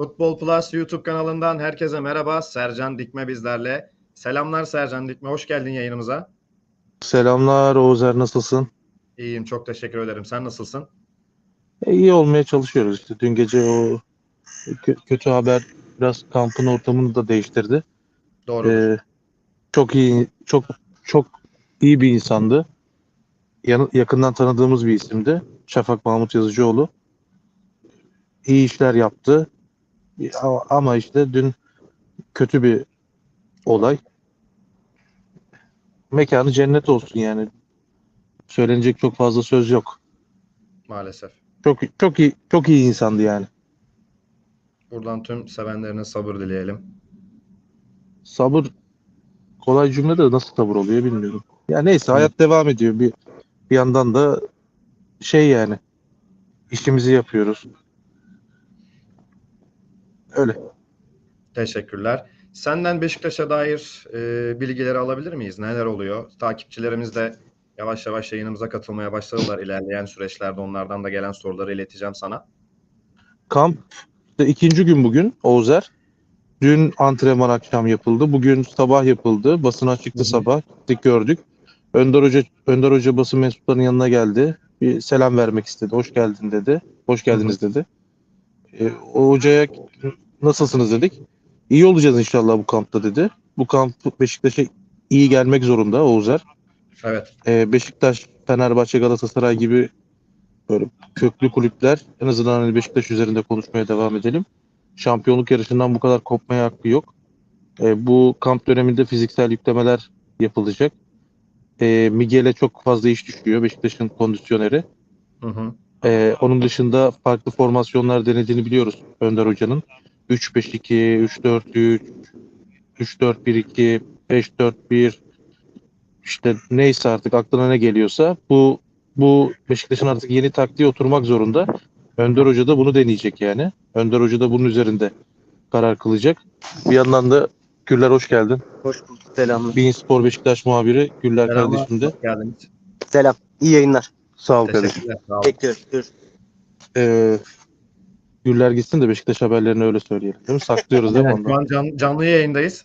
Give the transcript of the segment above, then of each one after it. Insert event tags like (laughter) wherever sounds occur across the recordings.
Futbol Plus YouTube kanalından herkese merhaba. Sercan Dikme bizlerle. Selamlar Sercan Dikme. Hoş geldin yayınımıza. Selamlar Oğuzer nasılsın? İyiyim. Çok teşekkür ederim. Sen nasılsın? E, iyi olmaya çalışıyoruz işte. Dün gece o kö- kötü haber biraz kampın ortamını da değiştirdi. Doğru. E, çok iyi çok çok iyi bir insandı. Yan- yakından tanıdığımız bir isimdi. Şafak Mahmut Yazıcıoğlu. İyi işler yaptı. Ama işte dün kötü bir olay. Mekanı cennet olsun yani. Söylenecek çok fazla söz yok. Maalesef. Çok çok iyi çok iyi insandı yani. Buradan tüm sevenlerine sabır dileyelim. Sabır kolay cümle de nasıl sabır oluyor bilmiyorum. Ya neyse hayat devam ediyor. Bir bir yandan da şey yani işimizi yapıyoruz. Öyle. Teşekkürler. Senden Beşiktaş'a dair e, bilgileri alabilir miyiz? Neler oluyor? Takipçilerimiz de yavaş yavaş yayınımıza katılmaya başladılar. İlerleyen süreçlerde onlardan da gelen soruları ileteceğim sana. Kamp ikinci gün bugün Oğuzer. Dün antrenman akşam yapıldı. Bugün sabah yapıldı. Basına çıktı sabah. Gittik gördük. Önder Hoca Önder Hoca basın mensuplarının yanına geldi. Bir selam vermek istedi. Hoş geldin dedi. Hoş geldiniz dedi. E, o hocaya nasılsınız dedik. İyi olacağız inşallah bu kampta dedi. Bu kamp Beşiktaş'a iyi gelmek zorunda Oğuzer. Evet. E, Beşiktaş, Fenerbahçe, Galatasaray gibi böyle köklü kulüpler en azından hani Beşiktaş üzerinde konuşmaya devam edelim. Şampiyonluk yarışından bu kadar kopmaya hakkı yok. E, bu kamp döneminde fiziksel yüklemeler yapılacak. E, Miguel'e çok fazla iş düşüyor Beşiktaş'ın kondisyoneri. Hı hı. E, onun dışında farklı formasyonlar denediğini biliyoruz Önder Hoca'nın. 3-5-2, 3-4-3, 3-4-1-2, 5-4-1 işte neyse artık aklına ne geliyorsa bu bu Beşiktaş'ın artık yeni taktiği oturmak zorunda. Önder Hoca da bunu deneyecek yani. Önder Hoca da bunun üzerinde karar kılacak. Bir yandan da Güller hoş geldin. Hoş bulduk. Selam. Bein Spor Beşiktaş muhabiri Güller Selamlar. kardeşim de. Selam. İyi yayınlar. Sağ ol kardeşim. Teşekkürler. Sağ. Görüşürüz. Ee, Güller gitsin de Beşiktaş haberlerini öyle söyleyelim. Değil mi? Saklıyoruz değil mi Evet, ondan? şu an can- canlı yayındayız.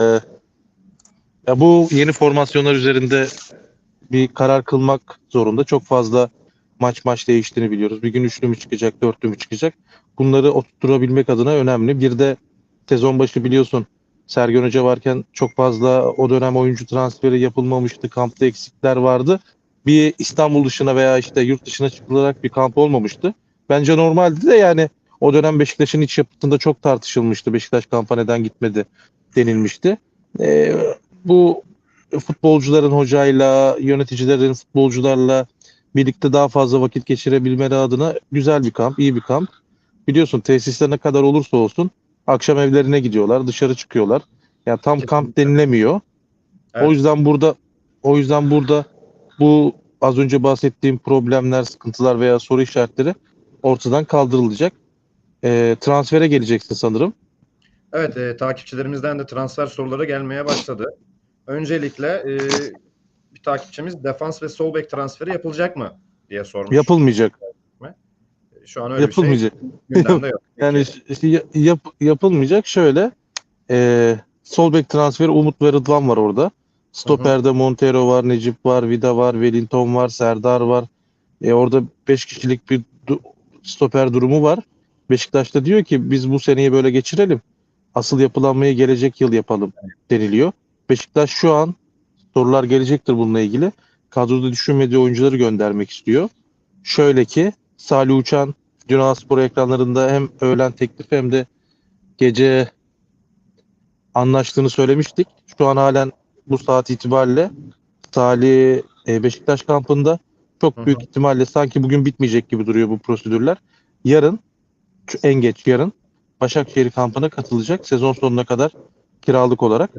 Ee, ya bu yeni formasyonlar üzerinde bir karar kılmak zorunda. Çok fazla maç maç değiştiğini biliyoruz. Bir gün üçlü mü çıkacak, dörtlü mü çıkacak? Bunları oturtturabilmek adına önemli. Bir de sezon başı biliyorsun Sergen Hoca varken çok fazla o dönem oyuncu transferi yapılmamıştı. Kampta eksikler vardı. Bir İstanbul dışına veya işte yurt dışına çıkılarak bir kamp olmamıştı. Bence normaldi de yani o dönem Beşiktaş'ın iç yapıtında çok tartışılmıştı. Beşiktaş kampa neden gitmedi denilmişti. Ee, bu futbolcuların hocayla, yöneticilerin futbolcularla birlikte daha fazla vakit geçirebilmeleri adına güzel bir kamp, iyi bir kamp. Biliyorsun tesisler ne kadar olursa olsun akşam evlerine gidiyorlar, dışarı çıkıyorlar. Yani tam kamp denilemiyor. Evet. O yüzden burada o yüzden burada bu az önce bahsettiğim problemler, sıkıntılar veya soru işaretleri ortadan kaldırılacak. Ee, transfere geleceksin sanırım. Evet, e, takipçilerimizden de transfer soruları gelmeye başladı. Öncelikle e, bir takipçimiz defans ve sol bek transferi yapılacak mı diye sormuş. Yapılmayacak. Şu an öyle Yapılmayacak. bir şey gündemde yok. (laughs) Yani işte ya- yap- yapılmayacak şöyle. E, sol bek transferi Umut ve Rıdvan var orada. Stoper'de Montero var, Necip var, Vida var, Wellington var, Serdar var. E, orada 5 kişilik bir du- stoper durumu var. Beşiktaş da diyor ki biz bu seneyi böyle geçirelim. Asıl yapılanmayı gelecek yıl yapalım deniliyor. Beşiktaş şu an sorular gelecektir bununla ilgili. Kadroda düşünmediği oyuncuları göndermek istiyor. Şöyle ki Salih Uçan Dün Spor ekranlarında hem öğlen teklifi hem de gece anlaştığını söylemiştik. Şu an halen bu saat itibariyle Salih e, Beşiktaş kampında çok büyük ihtimalle sanki bugün bitmeyecek gibi duruyor bu prosedürler. Yarın en geç yarın Başakşehir kampına katılacak sezon sonuna kadar kiralık olarak.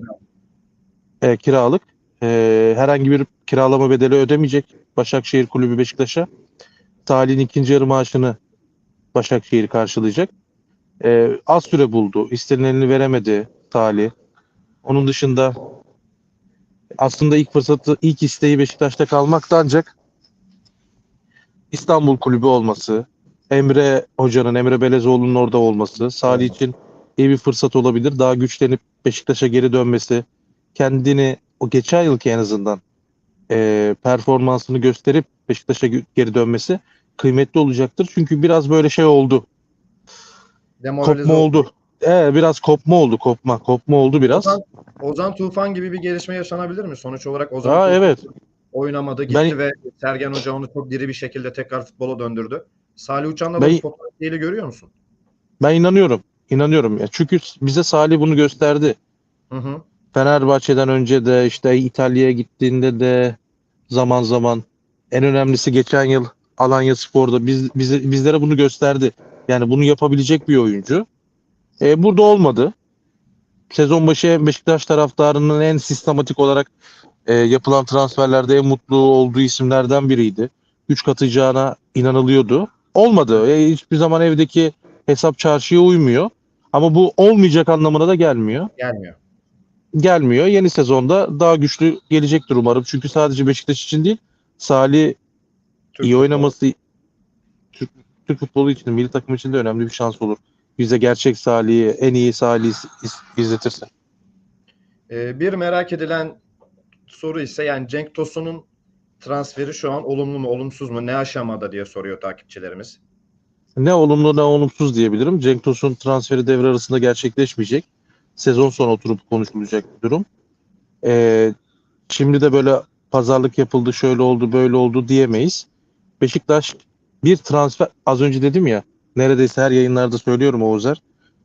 E, kiralık. E, herhangi bir kiralama bedeli ödemeyecek Başakşehir Kulübü Beşiktaş'a. Salih'in ikinci yarı maaşını Başakşehir karşılayacak. Ee, az süre buldu. İstenileni veremedi Salih. Onun dışında aslında ilk fırsatı, ilk isteği Beşiktaş'ta kalmaktı ancak İstanbul kulübü olması, Emre Hoca'nın, Emre Belezoğlu'nun orada olması Salih için iyi bir fırsat olabilir. Daha güçlenip Beşiktaş'a geri dönmesi, kendini o geçen yılki en azından e, performansını gösterip Beşiktaş'a geri dönmesi kıymetli olacaktır. Çünkü biraz böyle şey oldu. Demoralize Kopma oldu. Ee, biraz kopma oldu, kopma. Kopma oldu biraz. Ozan, Ozan Tufan gibi bir gelişme yaşanabilir mi? Sonuç olarak Ozan Aa, Tufan evet. oynamadı gitti Ben- ve Sergen Hoca onu çok diri bir şekilde tekrar futbola döndürdü. Salih Uçan'la Ben- bu potansiyeli görüyor musun? Ben inanıyorum. İnanıyorum. Ya. Çünkü bize Salih bunu gösterdi. Hı hı. Fenerbahçe'den önce de işte İtalya'ya gittiğinde de zaman zaman en önemlisi geçen yıl Alanya Spor'da biz, bize, bizlere bunu gösterdi. Yani bunu yapabilecek bir oyuncu. E, burada olmadı. Sezon başı Beşiktaş taraftarının en sistematik olarak e, yapılan transferlerde en mutlu olduğu isimlerden biriydi. Güç katacağına inanılıyordu. Olmadı. E, hiçbir zaman evdeki hesap çarşıya uymuyor. Ama bu olmayacak anlamına da gelmiyor Gelmiyor. gelmiyor. Yeni sezonda daha güçlü gelecektir umarım. Çünkü sadece Beşiktaş için değil, Salih Türk iyi oynaması Türk, Türk futbolu için, milli takım için de önemli bir şans olur. Bize gerçek Salih'i, en iyi Salih'i iz- izletirse. Ee, bir merak edilen soru ise yani Cenk Tosun'un transferi şu an olumlu mu olumsuz mu ne aşamada diye soruyor takipçilerimiz. Ne olumlu ne olumsuz diyebilirim. Cenk Tosun transferi devre arasında gerçekleşmeyecek. Sezon sonu oturup konuşulacak bir durum. Ee, şimdi de böyle pazarlık yapıldı, şöyle oldu, böyle oldu diyemeyiz. Beşiktaş bir transfer, az önce dedim ya, neredeyse her yayınlarda söylüyorum Oğuzlar.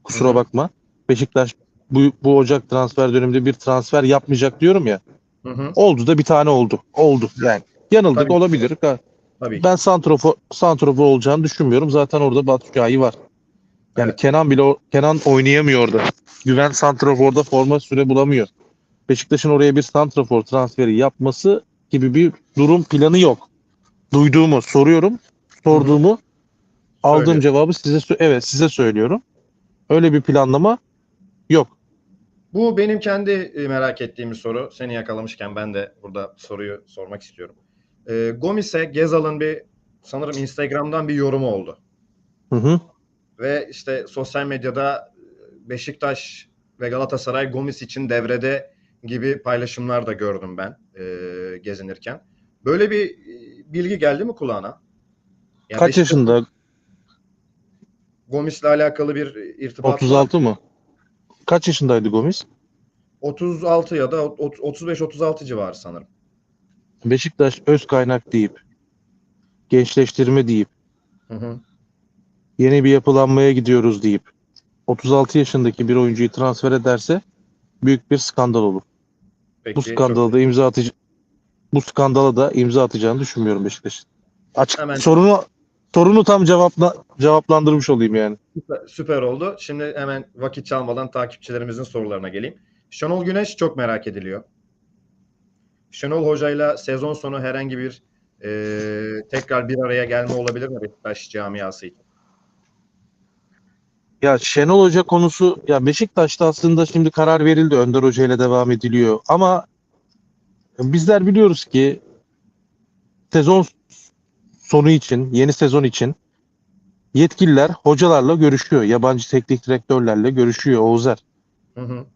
Kusura Hı hı. bakma. Beşiktaş bu, bu Ocak transfer döneminde bir transfer yapmayacak diyorum ya. Hı hı. Oldu da bir tane oldu. Oldu yani. Yanıldık Tabii. olabilir. Tabii. Ben santrofor, santrofor olacağını düşünmüyorum. Zaten orada Batu var. Yani Evet. Kenan bile Kenan oynayamıyor orada. Güven santroforda forma süre bulamıyor. Beşiktaş'ın oraya bir santrofor transferi yapması gibi bir durum planı yok. Duyduğumu soruyorum. Sorduğumu aldığım Söyle. cevabı size evet size söylüyorum. Öyle bir planlama yok. Bu benim kendi e, merak ettiğim bir soru. Seni yakalamışken ben de burada soruyu sormak istiyorum. Ee, Gomis'e Gezal'ın bir sanırım Instagram'dan bir yorumu oldu. Hı hı. Ve işte sosyal medyada e, Beşiktaş ve Galatasaray Gomis için devrede gibi paylaşımlar da gördüm ben e, gezinirken. Böyle bir e, bilgi geldi mi kulağına? Yani Kaç Beşiktaş- yaşında? Gomis'le alakalı bir irtibat var. 36 mı? Kaç yaşındaydı Gomis? 36 ya da ot- 35-36 civarı sanırım. Beşiktaş öz kaynak deyip gençleştirme deyip Hı hı. yeni bir yapılanmaya gidiyoruz deyip 36 yaşındaki bir oyuncuyu transfer ederse büyük bir skandal olur. Peki, Bu skandala da imza atıcı bu skandala da imza atacağını düşünmüyorum Beşiktaş'ın. Açık Hemen- sorunu sorunu tam cevapla cevaplandırmış olayım yani. Süper, süper oldu. Şimdi hemen vakit çalmadan takipçilerimizin sorularına geleyim. Şenol Güneş çok merak ediliyor. Şenol Hoca'yla sezon sonu herhangi bir e, tekrar bir araya gelme olabilir mi Beşiktaş camiası için? Ya Şenol Hoca konusu ya Beşiktaş'ta aslında şimdi karar verildi. Önder Hoca ile devam ediliyor. Ama bizler biliyoruz ki sezon sonu için, yeni sezon için yetkililer hocalarla görüşüyor. Yabancı teknik direktörlerle görüşüyor Oğuzlar. Hı hı.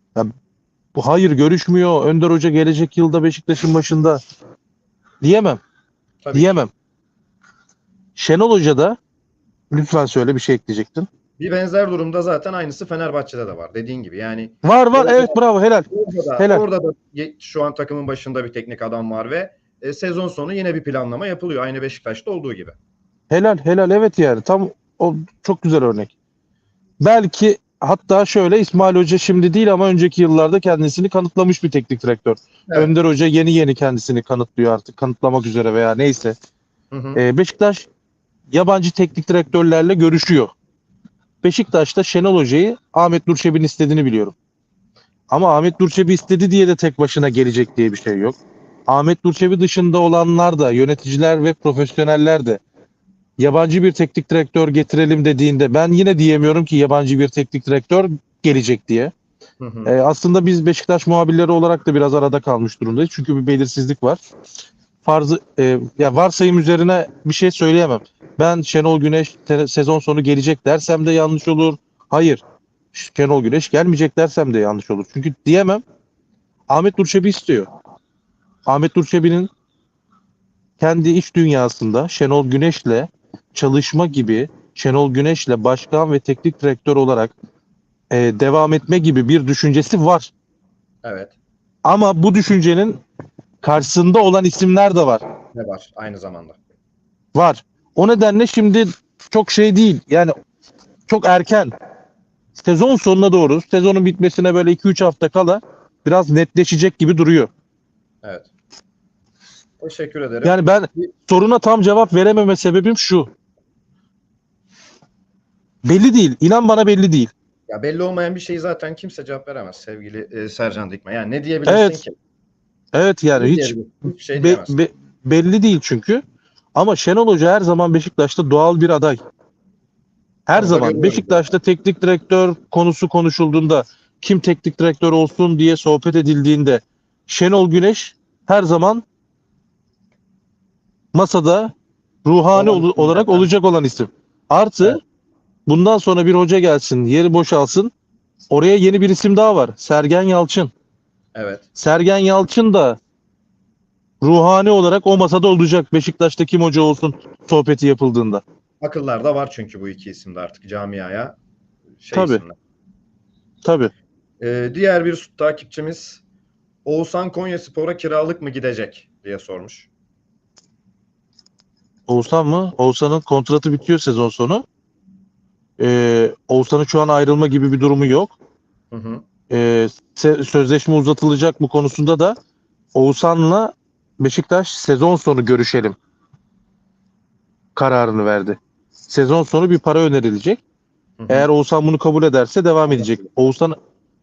Bu hayır görüşmüyor. Önder Hoca gelecek yılda Beşiktaş'ın başında diyemem. Tabii. Diyemem. Şenol Hoca da lütfen söyle bir şey ekleyecektin. Bir benzer durumda zaten aynısı Fenerbahçe'de de var. Dediğin gibi. Yani Var var Evet. bravo helal. orada da, Helal. orada da ye- şu an takımın başında bir teknik adam var ve e, sezon sonu yine bir planlama yapılıyor. Aynı Beşiktaş'ta olduğu gibi. Helal helal evet yani tam o çok güzel örnek. Belki hatta şöyle İsmail Hoca şimdi değil ama önceki yıllarda kendisini kanıtlamış bir teknik direktör. Evet. Önder Hoca yeni yeni kendisini kanıtlıyor artık kanıtlamak üzere veya neyse. Hı hı. Ee, Beşiktaş yabancı teknik direktörlerle görüşüyor. Beşiktaş'ta Şenol Hoca'yı Ahmet Nurçebi'nin istediğini biliyorum. Ama Ahmet Nurçebi istedi diye de tek başına gelecek diye bir şey yok. Ahmet Nurçebi dışında olanlar da yöneticiler ve profesyoneller de yabancı bir teknik direktör getirelim dediğinde ben yine diyemiyorum ki yabancı bir teknik direktör gelecek diye. Hı hı. Ee, aslında biz Beşiktaş muhabirleri olarak da biraz arada kalmış durumdayız. Çünkü bir belirsizlik var. Farzı, e, ya varsayım üzerine bir şey söyleyemem. Ben Şenol Güneş sezon sonu gelecek dersem de yanlış olur. Hayır. Şenol Güneş gelmeyecek dersem de yanlış olur. Çünkü diyemem. Ahmet Nurçebi istiyor. Ahmet Nurçebi'nin kendi iç dünyasında Şenol Güneş'le çalışma gibi Şenol Güneş'le başkan ve teknik direktör olarak e, devam etme gibi bir düşüncesi var. Evet. Ama bu düşüncenin karşısında olan isimler de var. Ne var aynı zamanda? Var. O nedenle şimdi çok şey değil. Yani çok erken. Sezon sonuna doğru, sezonun bitmesine böyle 2-3 hafta kala biraz netleşecek gibi duruyor. Evet. Teşekkür ederim. Yani ben soruna tam cevap verememe sebebim şu. Belli değil. İnan bana belli değil. Ya belli olmayan bir şeyi zaten kimse cevap veremez sevgili e, Sercan Dikme. Yani ne diyebilirsin Evet. ki? Evet yani hiç şey be- be- belli değil çünkü. Ama Şenol Hoca her zaman Beşiktaş'ta doğal bir aday. Her da zaman Beşiktaş'ta teknik direktör konusu konuşulduğunda kim teknik direktör olsun diye sohbet edildiğinde Şenol Güneş her zaman masada ruhani ol- olarak olacak olan isim. Artı Evet. bundan sonra bir hoca gelsin, yeri boşalsın. Oraya yeni bir isim daha var. Sergen Yalçın. Evet. Sergen Yalçın da ruhani olarak o masada olacak. Beşiktaş'ta kim hoca olsun sohbeti yapıldığında. Akıllarda var çünkü bu iki isim de artık camiaya şey Tabii. isimler. Tabii. Ee, diğer bir takipçimiz Oğuzhan Konyaspor'a kiralık mı gidecek diye sormuş. Oğuzhan mı? Oğuzhan'ın kontratı bitiyor sezon sonu. Ee, Oğuzhan'ın şu an ayrılma gibi bir durumu yok. Hı hı. Se- sözleşme uzatılacak mı konusunda da Oğuzhan'la Beşiktaş sezon sonu görüşelim kararını verdi. Sezon sonu bir para önerilecek. Hı hı. Eğer Oğuzhan bunu kabul ederse devam edecek. Oğuzhan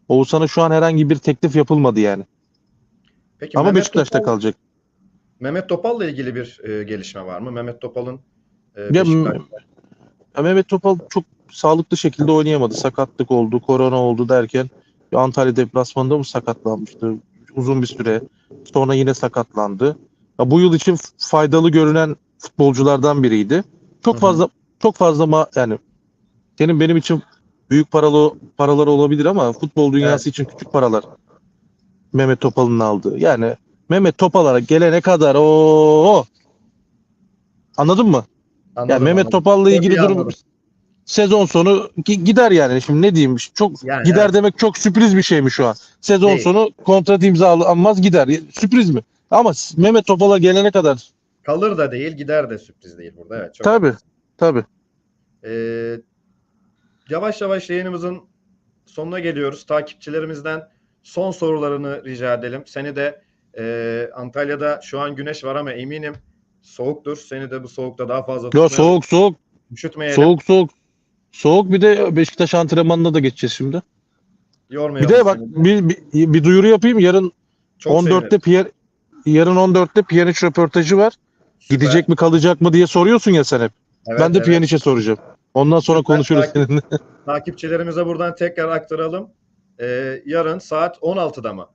Oğuzhan'a şu an herhangi bir teklif yapılmadı yani. Peki Ama Mehmet Beşiktaş'ta Topal- kalacak. Mehmet Topal'la ilgili bir e, gelişme var mı? Mehmet Topal'ın e, Ya, Beşiktaş- Ya Mehmet Topal çok sağlıklı şekilde oynayamadı. Sakatlık oldu, korona oldu derken Antalya deplasmanında mı sakatlanmıştı uzun bir süre. Sonra yine sakatlandı. Ya bu yıl için faydalı görünen futbolculardan biriydi. Çok Hı hı. fazla çok fazla ma yani senin benim için büyük paralı paralar olabilir ama futbol dünyası için küçük paralar Mehmet Topal'ın aldığı. Yani Mehmet Topal'a gelene kadar o Anladın mı? Anladım, Ya Mehmet. Topal'la ilgili durum anladım. Sezon sonu gi- gider yani. Şimdi ne diyeyim? Çok Yani gider evet. demek çok sürpriz bir şey mi şu an? Sezon Değil. sonu kontrat imzalanmaz gider. Ya, Sürpriz mi? Ama s- Mehmet Topal'a gelene kadar Kalır da değil, gider de sürpriz değil burada. Evet, çok tabii tabii. Ee, yavaş yavaş yayınımızın sonuna geliyoruz. Takipçilerimizden son sorularını rica edelim. Seni de e, Antalya'da şu an güneş var ama eminim soğuktur. Seni de bu soğukta daha fazla Ya tutmayalım, soğuk soğuk üşütmeyelim, soğuk soğuk. Soğuk bir de Beşiktaş antrenmanına da geçeceğiz şimdi. yormayalım Bir de bak seni. bir, bir, bir duyuru yapayım. Yarın Çok 14'te sevinirim. Pierre yarın 14'te Pjanic röportajı var. Süper. Gidecek mi kalacak mı diye soruyorsun ya sen hep. Evet, ben de evet. Pjanic'e soracağım. Ondan sonra Süper, konuşuruz takip- seninle. (laughs) Takipçilerimize buradan tekrar aktaralım. Ee, yarın saat 16'da mı?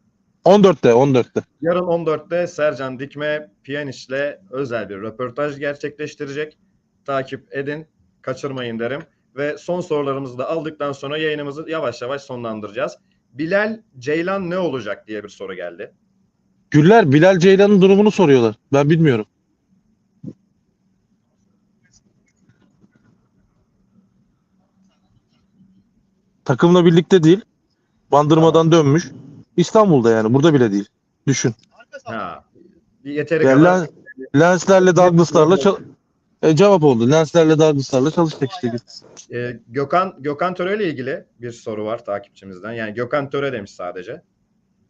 14'te 14'te. Yarın 14'te Sercan Dikme Piyaniş'le özel bir röportaj gerçekleştirecek. Takip edin, kaçırmayın derim. Ve son sorularımızı da aldıktan sonra yayınımızı yavaş yavaş sonlandıracağız. Bilal Ceylan ne olacak diye bir soru geldi. Güller Bilal Ceylan'ın durumunu soruyorlar. Ben bilmiyorum. Takımla birlikte değil. Bandırmadan dönmüş. İstanbul'da yani. Burada bile değil. Düşün. Ha, yeteri kadar Len- Lenslerle Douglas'larla e, cevap oldu. Lenslerle Douglas'larla çalıştık işte. Ee, Gökhan Gökhan Töre ile ilgili bir soru var takipçimizden. Yani Gökhan Töre demiş sadece.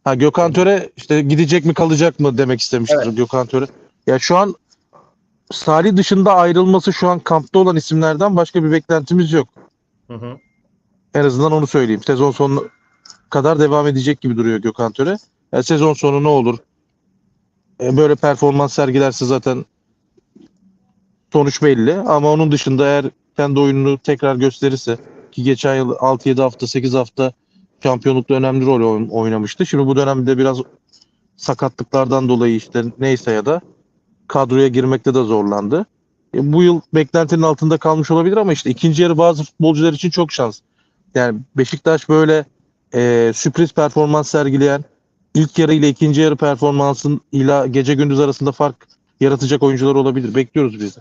Ha Gökhan Töre işte gidecek mi kalacak mı demek istemiştir Gökhan Töre. Ya şu an Salih dışında ayrılması şu an kampta olan isimlerden başka bir beklentimiz yok. Hı hı. En azından onu söyleyeyim. Sezon sonu kadar devam edecek gibi duruyor Gökhan Töre. Ya sezon sonu ne olur? E, böyle performans sergilerse zaten sonuç belli. Ama onun dışında eğer kendi oyununu tekrar gösterirse ki geçen yıl 6-7 hafta 8 hafta şampiyonlukta önemli rol oyn- oynamıştı. Şimdi bu dönemde biraz sakatlıklardan dolayı işte neyse ya da kadroya girmekte de zorlandı. E, bu yıl beklentinin altında kalmış olabilir ama işte ikinci yarı bazı futbolcular için çok şans. Yani Beşiktaş böyle e, sürpriz performans sergileyen ilk yarı ile ikinci yarı performansın ile gece gündüz arasında fark yaratacak oyuncular olabilir. Bekliyoruz biz de.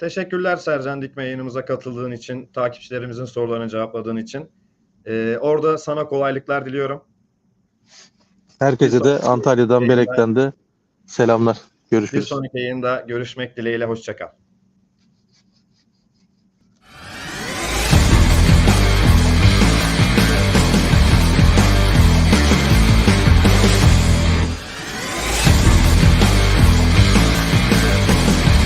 Teşekkürler Sercan Dikme yayınımıza katıldığın için, takipçilerimizin sorularını cevapladığın için. Ee, orada sana kolaylıklar diliyorum. Herkese de Antalya'dan. Belek'ten de selamlar. Bir Görüşürüz. sonraki yayında görüşmek dileğiyle. Hoşçakal.